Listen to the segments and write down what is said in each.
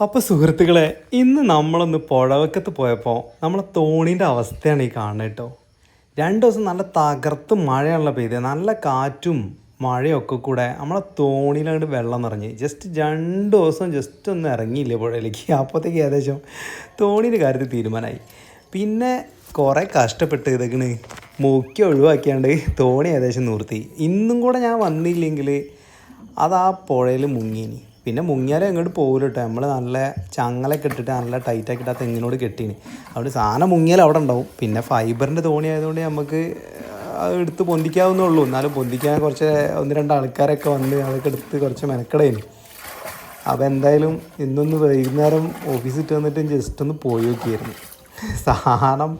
അപ്പോൾ സുഹൃത്തുക്കളെ ഇന്ന് നമ്മളൊന്ന് പുഴവക്കത്ത് പോയപ്പോൾ നമ്മളെ തോണീന്റെ അവസ്ഥയാണ് ഈ കാണുന്നത് കേട്ടോ. രണ്ട് ദിവസം നല്ല തകർത്ത് മഴയാണല്ലോ പെയ്തത് നല്ല കാറ്റും മഴയൊക്കെ കൂടെ നമ്മളെ തോണിയിലങ്ങോട്ട് വെള്ളം നിറഞ്ഞ്. ജസ്റ്റ് രണ്ട് ദിവസം ജസ്റ്റ് ഒന്ന് ഇറങ്ങിയില്ലേ പുഴയിലേക്ക്. അപ്പോഴത്തേക്ക് ഏകദേശം തോണീന്റെ കാര്യത്തിൽ തീരുമാനമായി. പിന്നെ കുറേ കഷ്ടപ്പെട്ട് ഇതൊക്കെയാണ് മുക്കി ഒഴിവാക്കിയാണ്ട് തോണി ഏകദേശം നിർത്തി. ഇന്നും കൂടെ ഞാൻ വന്നില്ലെങ്കിൽ അത് ആ പുഴയിൽ മുങ്ങിനി. പിന്നെ മുങ്ങിയാലും അങ്ങോട്ട് പോകില്ല കേട്ടോ നമ്മൾ നല്ല ചങ്ങലൊക്കെ ഇട്ടിട്ട് നല്ല ടൈറ്റാക്കിയിട്ട് ആ തെങ്ങിനോട് കെട്ടീന്. അതുകൊണ്ട് സാധനം മുങ്ങിയാലും അവിടെ ഉണ്ടാവും. പിന്നെ ഫൈബറിന്റെ തോണി ആയതുകൊണ്ട് നമുക്ക് എടുത്ത് പൊന്തിക്കാവുന്നേ ഉള്ളൂ. എന്നാലും പൊന്തിക്കാൻ കുറച്ച് ഒന്ന് രണ്ട് ആൾക്കാരൊക്കെ വന്ന് അതൊക്കെ എടുത്ത് കുറച്ച് മെനക്കടേന്. അപ്പോൾ എന്തായാലും ഇന്നൊന്ന് വൈകുന്നേരം ഓഫീസിൽ വന്നിട്ട് ജസ്റ്റ് ഒന്ന് പോയി നോക്കിയായിരുന്നു. സാധനം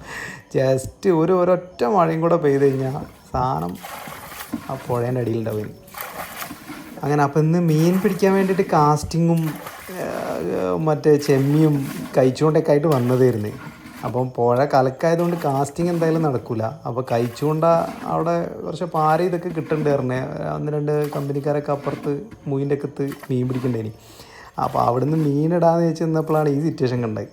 ജസ്റ്റ് ഒരു ഒരൊറ്റ മഴയും കൂടെ പെയ്ത് കഴിഞ്ഞാൽ സാധനം ആ പുഴേന്റെ അടിയിലുണ്ടാവും. അങ്ങനെ അപ്പം ഇന്ന് മീൻ പിടിക്കാൻ വേണ്ടിയിട്ട് കാസ്റ്റിങ്ങും മറ്റേ ചെമ്മിയും കഴിച്ചുകൊണ്ടൊക്കെ ആയിട്ട് വന്നതായിരുന്നു. അപ്പം പുഴ കലക്കായതുകൊണ്ട് കാസ്റ്റിംഗ് എന്തായാലും നടക്കില്ല അപ്പോൾ കഴിച്ചുകൊണ്ട അവിടെ കുറച്ച് പാര ഇതൊക്കെ കിട്ടുന്നുണ്ട് പറഞ്ഞേ. ഒന്ന് രണ്ട് കമ്പനിക്കാരൊക്കെ അപ്പുറത്ത് മുയിന്റെ അക്കത്ത് മീൻ പിടിക്കണ്ടേനി. അപ്പോൾ അവിടുന്ന് മീനിടാന്ന് വെച്ച് നിന്നപ്പോഴാണ് ഈ സിറ്റുവേഷൻ കണ്ടത്.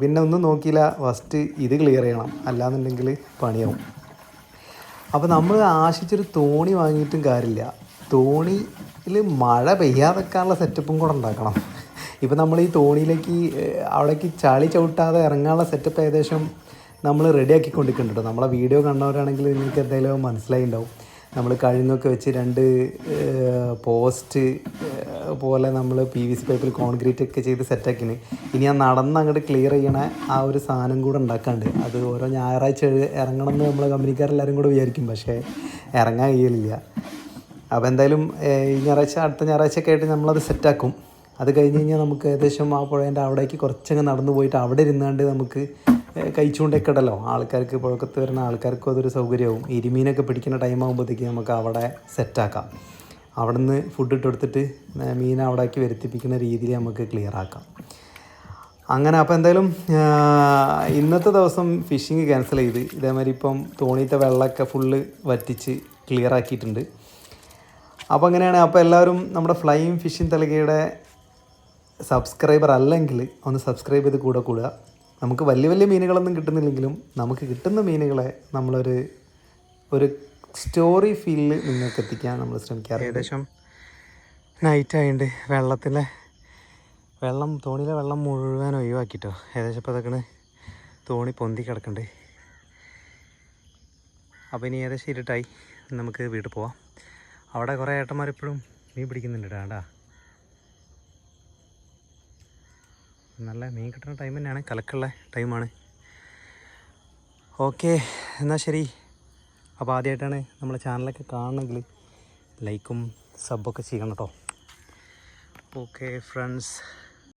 പിന്നെ ഒന്നും നോക്കിയില്ല. ഫസ്റ്റ് ഇത് ക്ലിയർ ചെയ്യണം. അല്ലാന്നുണ്ടെങ്കിൽ പണിയാവും. അപ്പോൾ നമ്മൾ ആശിച്ചൊരു തോണി വാങ്ങിയിട്ടും കാര്യമില്ല. തോണിയിൽ മഴ പെയ്യാതെക്കാനുള്ള സെറ്റപ്പും കൂടെ ഉണ്ടാക്കണം. ഇപ്പം നമ്മൾ ഈ തോണിയിലേക്ക് അവിടേക്ക് ചളി ചവിട്ടാതെ ഇറങ്ങാനുള്ള സെറ്റപ്പ് ഏകദേശം നമ്മൾ റെഡിയാക്കി കൊണ്ടിരിക്കുന്നുണ്ട് നമ്മളെ വീഡിയോ കണ്ടവരാണെങ്കിൽ നിങ്ങൾക്ക് എന്തെങ്കിലും മനസ്സിലായി ഉണ്ടാവും നമ്മൾ കഴുങ്ങൊക്കെ വെച്ച് രണ്ട് പോസ്റ്റ് പോലെ നമ്മൾ പി വി സി പൈപ്പിൽ കോൺക്രീറ്റ് ഒക്കെ ചെയ്ത് സെറ്റാക്കിന്. ഇനി ആ നടന്ന് അങ്ങോട്ട് ക്ലിയർ ചെയ്യണ ആ ഒരു സാധനം കൂടെ ഉണ്ടാക്കാണ്ട്. അത് ഓരോ ഞായറാഴ്ച ഇറങ്ങണം എന്ന് നമ്മളെ കമ്പനിക്കാരെല്ലാവരും കൂടെ വിചാരിക്കും. പക്ഷേ ഇറങ്ങാൻ കഴിയലില്ല. അപ്പോൾ എന്തായാലും ഈ ഞായറാഴ്ച അടുത്ത ഞായറാഴ്ചയൊക്കെ ആയിട്ട് നമ്മളത് സെറ്റാക്കും അത് കഴിഞ്ഞ് കഴിഞ്ഞാൽ നമുക്ക് ഏകദേശം ആ പുഴേന്റെ അവിടേക്ക് കുറച്ചങ്ങ് നടന്നു പോയിട്ട് അവിടെ ഇരുന്നാണ്ട് നമുക്ക് കഴിച്ചുകൊണ്ടൊക്കെ ഇടലോ. ആൾക്കാർക്ക് പുഴക്കത്ത് വരുന്ന ആൾക്കാർക്കും അതൊരു സൗകര്യമാവും ഇരുമീനൊക്കെ പിടിക്കുന്ന ടൈം ആകുമ്പോഴത്തേക്ക് നമുക്ക് അവിടെ സെറ്റാക്കാം അവിടെ നിന്ന് ഫുഡ് ഇട്ട് കൊടുത്തിട്ട് മീൻ അവിടേക്ക് വരുത്തിപ്പിക്കുന്ന രീതിയിൽ നമുക്ക് ക്ലിയർ ആക്കാം. അങ്ങനെ അപ്പോൾ എന്തായാലും ഇന്നത്തെ ദിവസം ഫിഷിങ് ക്യാൻസൽ ചെയ്ത്. ഇതേമാതിരി ഇപ്പം തോണിയത്തെ വെള്ളമൊക്കെ ഫുള്ള് വറ്റിച്ച് ക്ലിയർ ആക്കിയിട്ടുണ്ട്. അപ്പോൾ അങ്ങനെയാണ് അപ്പോൾ എല്ലാവരും നമ്മുടെ ഫ്ലൈയിങ് ഫിഷിംഗ് തലകയുടെ സബ്സ്ക്രൈബർ അല്ലെങ്കിൽ ഒന്ന് സബ്സ്ക്രൈബ് ചെയ്ത് കൂടെ കൂടുക. നമുക്ക് വലിയ വലിയ മീനുകളൊന്നും കിട്ടുന്നില്ലെങ്കിലും നമുക്ക് കിട്ടുന്ന മീനുകളെ നമ്മളൊരു ഒരു സ്റ്റോറി ഫീലിൽ നിങ്ങൾക്ക് എത്തിക്കാൻ നമ്മൾ ശ്രമിക്കാറ് ഏകദേശം നൈറ്റ് ആയതുകൊണ്ട് വെള്ളത്തിലെ വെള്ളം തോണിയിലെ വെള്ളം മുഴുവൻ ഒഴിവാക്കിട്ടോ. ഏകദേശം ഇപ്പോൾ അതൊക്കെ തോണി പൊന്തി കിടക്കണ്ടേ. അപ്പോൾ ഇനി ഏകദേശം ഇരുട്ടായി. നമുക്ക് വീട്ടിൽ പോവാം. അവിടെ കുറേ ഏട്ടന്മാർ ഇപ്പോഴും മീൻ പിടിക്കുന്നുണ്ട് കേട്ടാ. നല്ല മീൻ കിട്ടുന്ന ടൈം തന്നെയാണ് കലക്കുള്ള ടൈമാണ് ഓക്കെ എന്നാൽ ശരി. അപ്പോൾ ആദ്യമായിട്ടാണ് നമ്മളെ ചാനലൊക്കെ കാണണമെങ്കിൽ ലൈക്കും സബ്ബൊക്കെ ചെയ്യണം കേട്ടോ. Okay friends